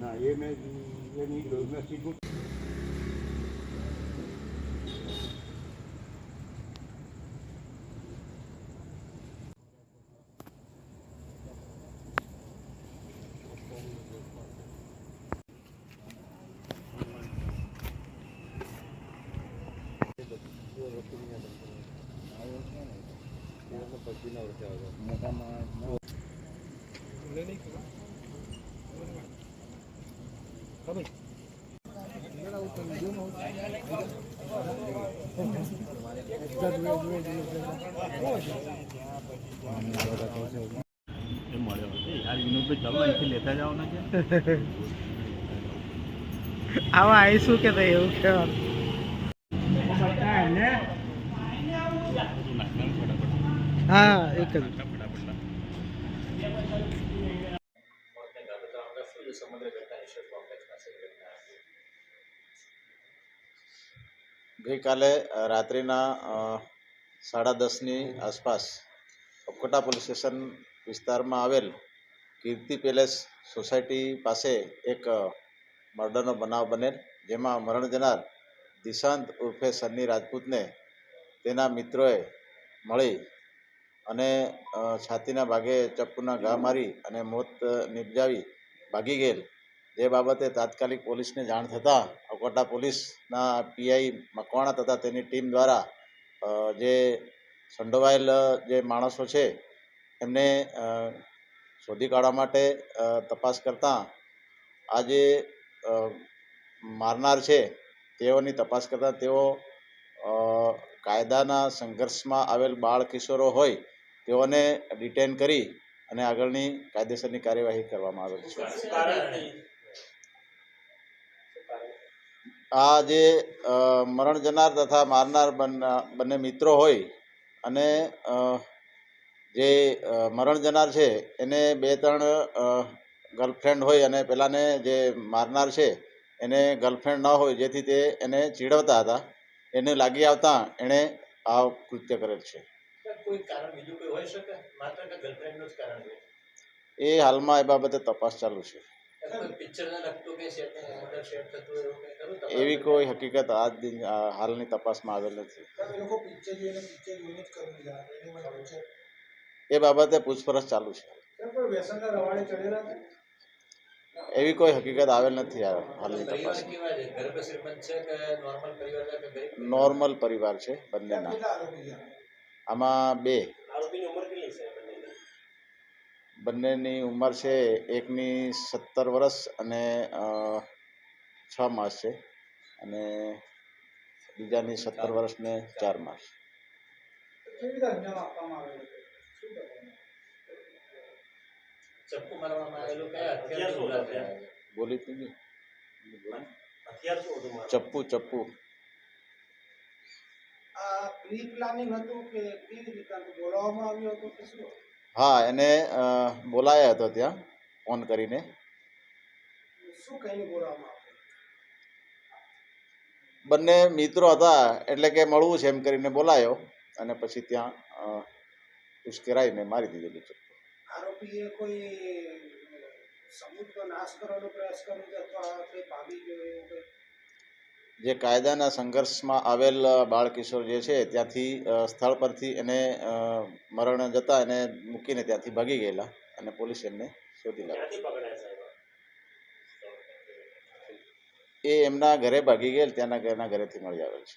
ના એ મેં એની નસીબ એ મળ્યો એ આવા આવીશું કે નહીં એવું કહેવાનું નાખવાનું ફટાફટ હા, એક જ. ગઈકાલે રાત્રિના સાડા દસની આસપાસ અપકોટા પોલીસ સ્ટેશન વિસ્તારમાં આવેલ કીર્તિ પેલેસ સોસાયટી પાસે એક મર્ડરનો બનાવ બનેલ, જેમાં મરણ જનાર દિશાંત ઉર્ફે સન્ની રાજપૂતને તેના મિત્રોએ મળી અને છાતીના ભાગે ચપ્પુના ઘા મારી અને મોત નિપજાવી ભાગી ગયેલ. જે બાબતે તાત્કાલિક પોલીસને જાણ થતાં અકોટા પોલીસના પીઆઈ મકવાણા તથા તેની ટીમ દ્વારા જે સંડોવાયેલ જે માણસો છે, એમને શોધી કાઢવા માટે તપાસ કરતાં આ જે મારનાર છે, તેઓની તપાસ કરતાં તેઓ કાયદાના સંઘર્ષમાં આવેલ બાળ કિશોરો હોય તેઓને ડિટેન કરી અને આગળની કાયદેસરની કાર્યવાહી કરવામાં આવેલ છે. આ જે મરણ જનાર તથા મારનાર બન- મિત્રો હોય અને જે મરણ જનાર છે, એને બે ત્રણ ગર્લફ્રેન્ડ હોય અને પેલાને જે મારનાર છે, એને ગર્લફ્રેન્ડ ન હોય, જેથી તે એને ચીડવતા હતા. એને લાગી આવતા એણે આ કૃત્ય કરેલ છે. કોઈ કારણ બીજું કોઈ હોઈ શકે? માત્ર કે ગર્લફ્રેન્ડનું જ કારણ હોય. એ હાલમાં એ બાબતે તપાસ ચાલુ છે. એવું કંઈ હકીકત આજ દિન હાલની તપાસમાં આવેલ નથી. એ બાબતે પૂછપરછ ચાલુ છે. એવી કોઈ હકીકત આવેલ નથી આ હાલની પરિવાર તપાસમાં. કેવા છે? ગરીબ શ્રીમંત છે કે નોર્મલ પરિવાર છે કે ગરીબ નોર્મલ પરિવાર છે બંનેના. આમાં બે. આરોપીની ઉંમર કેટલી છે? બંનેની ઉંમર છે એકની સત્તર વર્ષ અને છ માસ છે અને બીજાની સત્તર વર્ષ ને ચાર માસ. બોલી તું ચપ્પુ ચપ્પુ. આ પ્રી પ્લાનિંગ હતું કે કેવી રીતે બોલાવવામાં આવ્યું હતું કે શું? હા એને બોલાયા હતો ત્યાં ફોન કરીને. શું કહીને બોલાવવામાં બંને મિત્રો હતા એટલે કે મળવું છે એમ કરીને બોલાયો અને પછી ત્યાં ઉશ્કેરાઈને મારી દીધેલું છે. આરોપીએ કોઈ સમુદ્રનો નાશ કરવાનો પ્રયાસ કર્યો અથવા ભાગી ગયો એવું જે કાયદાના સંઘર્ષમાં આવેલ બાળકિશોર જે છે ત્યાંથી સ્થળ પરથી એને મરણ જતા એને મૂકીને ત્યાંથી ભાગી ગયેલા અને પોલીસ એમને શોધી લાવી. એ એમના ઘરે ભાગી ગયેલ ત્યાંના ઘરના ઘરેથી મળી આવેલ છે.